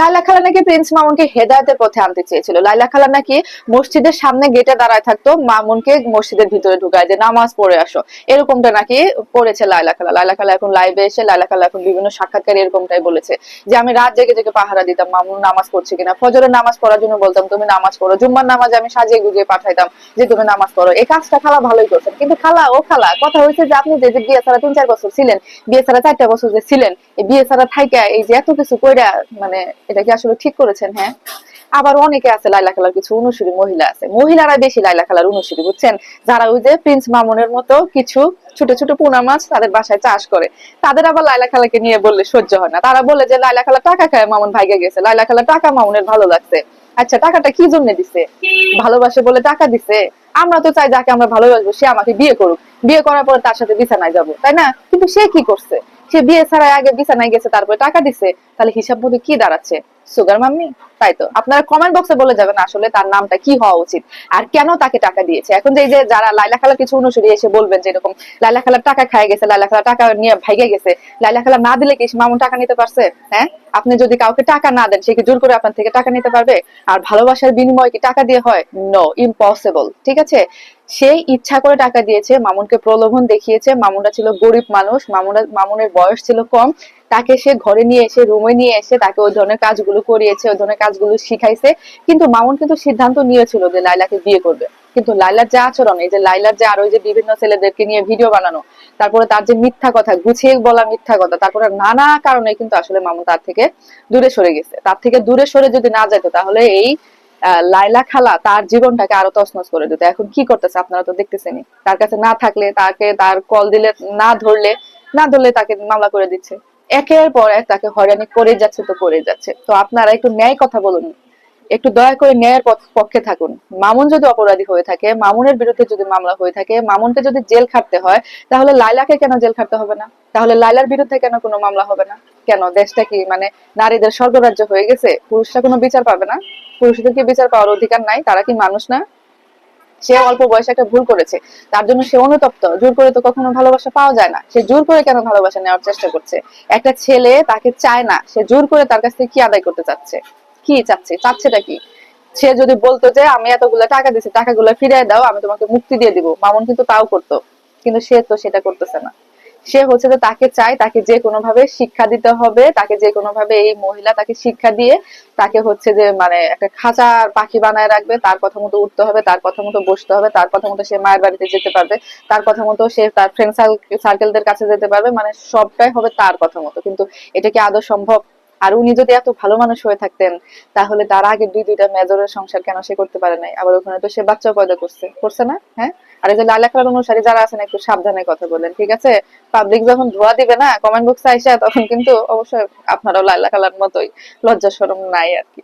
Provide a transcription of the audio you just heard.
লাইলা খালা নাকি প্রিন্স মামুনকে হেদায়তের পথে আনতে চেয়েছিল। লাইলা খালা নাকি মসজিদের সামনে গেটে দাঁড়ায় থাকতো, মামুনকে মসজিদের ভিতরে ঢুকায় যে নামাজ পড়ে আসো। এরকমটা নাকি পড়েছে লাইলা খালা। লাইলা খালা এখন লাইভে এসে লাইলা খালা এখন বিভিন্ন সাক্ষাৎকারে এরকমটাই বলেছে যে, আমি রাত জেগে জেগে পাহারা দিতাম, মামুন নামাজ পড়ছে কিনা। ফজরের নামাজ পড়ার জন্য বলতাম, তুমি নামাজ পড়ো। জুম্মার নামাজ আমি সাজিয়ে গুজিয়ে পাঠাইতাম যে, তুমি নামাজ পড়ো। এই কাজটা খালা ভালোই করছেন। কিন্তু খালা, ও খালা, কথা হয়েছে যে, আপনি যে বিয়ে ছাড়া তিন চার বছর ছিলেন, বিয়ে ছাড়া চারটা বছর যে ছিলেন, এই বিয়ে ছাড়া থাইকা, এই যে এত কিছু কইরা মানে এটা কি আসলে ঠিক করেছেন? হ্যাঁ। আবার অনেকে আছে লাইলা খেলার কিছু অনুসারী মহিলা আছে। মহিলারা বেশি লাইলা খেলার অনুসারী, বুঝছেন? যারা ওই যে প্রিন্স মামুনের মতো কিছু ছোট ছোট পোনা মাছ তাদের বাসায় চাষ করে। তাদের আবার লাইলা খালাকে নিয়ে বললে সহ্য হয় না। তারা বলে যে, লাইলা খালা টাকা খায় মামুন ভাইগে গেছে। লাইলা খালা টাকা মামুনের ভালো লাগছে। আচ্ছা টাকাটা কি জন্য দিছে? ভালোবাসে বলে টাকা দিছে? আমরা তো চাই যাকে আমরা ভালোবাসবো, সে আমাকে বিয়ে করুক। বিয়ে করার পরে তার সাথে বিছানায় যাব, তাই না? কিন্তু সে কি করছে? সে বিয়ে ছাড়া আগে বিছানায় গেছে তারপরে টাকা দিছে তাহলে হিসাব মতো কি দাঁড়াচ্ছে? সুগার মাম্মি, তাই তো? আপনারা কমেন্ট বক্সে বলে যাবেন আসলে তার নামটা কি হওয়া উচিত আর কেন তাকে টাকা দিয়েছে। এখন যে যে যারা লাইলা খালার কিছু অনুসারী এসে বলবেন যে এরকম, লাইলা খালার টাকা খায় গেছে, লাইলা খালা টাকা নিয়ে ভাইগে গেছে, লাইলা খালা না দিলে কি মামুন টাকা নিতে পারছে? হ্যাঁ? আপনি যদি কাউকে টাকা না দেন, সে কি জোর করে আপনার থেকে টাকা নিতে পারবে? আর ভালোবাসার বিনিময়ে কি টাকা দিয়ে হয়? নো ইম্পসিবল ঠিক আছে? সেই ইচ্ছা করে টাকা দিয়েছে, মামুনকে প্রলোভন দেখিয়েছে মামুনটা ছিল গরিব মানুষ মামুনা মামুনের বয়স ছিল কম তাকে সে ঘরে নিয়ে এসে রুমে নিয়ে এসে তাকে ওই ধরনের কাজগুলো করিয়েছে, ওই ধরনের কাজগুলো শিখাইছে। কিন্তু মামুন কিন্তু সিদ্ধান্ত নিয়েছিল যে লাইলাকে বিয়ে করবে। কিন্তু লাইলার যে আচরণ, এই যে লাইলার যে আরও যে বিভিন্ন ছেলেদেরকে নিয়ে ভিডিও বানানো, তারপরে তার যে মিথ্যা কথা, গুছিয়ে বলা মিথ্যা কথা, তারপরে নানা কারণে কিন্তু আসলে মামুন তার থেকে দূরে সরে গেছে। তার থেকে দূরে সরে যদি না যেত তাহলে এই লাইলা খালা তার জীবনটাকে আরও তছনছ করে দিত। এখন কি করতেছে আপনারা তো দেখতেছেনই। তার কাছে না থাকলে তাকে তার কল দিলে, না ধরলে না ধরলে তাকে মামলা করে দিচ্ছে। একের পর এক তাকে হয়রানি করে যাচ্ছে তো করে যাচ্ছে। তো আপনারা একটু ন্যায় কথা বলুন। একটু দয়া করে ন্যায়ের পক্ষে থাকুন। মামুন যদি অপরাধী হয়ে থাকে, মামুনের বিরুদ্ধে যদি মামলা হয়ে থাকে, মামুনকে যদি জেল খাটতে হয়, তাহলে লাইলাকে কেন জেল খাটতে হবে না? তাহলে লাইলার বিরুদ্ধে কেন কোনো মামলা হবে না? কেন দেশটা কি মানে নারীদের স্বর্গরাজ্য হয়ে গেছে? পুরুষরা কোনো বিচার পাবে না? পুরুষদের কি বিচার পাওয়ার অধিকার নাই? তারা কি মানুষ না? সে অল্প বয়সে একটা ভুল করেছে, তার জন্য সে অনুতপ্ত। জোর করে তো কখনো ভালোবাসা পাওয়া যায় না। সে জোর করে কেন ভালোবাসা নেওয়ার চেষ্টা করছে? একটা ছেলে তাকে চায় না, সে জোর করে তার কাছ থেকে কি আদায় করতে চাচ্ছে? কি চাচ্ছে? চাচ্ছেটা কি? সে যদি বলতো যে, আমি এতগুলো টাকা দিচ্ছি টাকাগুলো ফিরিয়ে দাও, আমি তোমাকে মুক্তি দিয়ে দিব। মামুন কিন্তু তাও করতো, কিন্তু সে তো সেটা করতেছে না। সে হচ্ছে যে তাকে চায়, তাকে যে কোনো ভাবে শিক্ষা দিতে হবে, তাকে যে কোনো ভাবে এই মহিলা তাকে শিক্ষা দিয়ে তাকে হচ্ছে যে মানে একটা খাঁচার পাখি বানায় রাখবে, তার কথা মতো উঠতে হবে, তার কথা মতো বসতে হবে, তার কথা মতো সে মায়ের বাড়িতে যেতে পারবে, তার কথা মতো সে তার ফ্রেন্ড সার্কেলদের কাছে যেতে পারবে মানে সবটাই হবে তার কথা মতো। কিন্তু এটা কি আদৌ সম্ভব? আর উনি যদি এত ভালো মানুষ হয়ে থাকতেন, তাহলে তার আগে দুই দুইটা মেজরের সংসার কেন সে করতে পারে নাই? আবার ওখানে তো সে বাচ্চা পয়দা করছে। করছে না? হ্যাঁ? আর এই যে লাল খেলার অনুসারী যারা আছেন, একটু সাবধানে কথা বলেন, ঠিক আছে? পাবলিক যখন ধোয়া দিবে না কমেন্ট বক্সে আইসা, তখন কিন্তু অবশ্যই আপনারাও লাল কালার মতোই লজ্জা শরম নাই আর কি।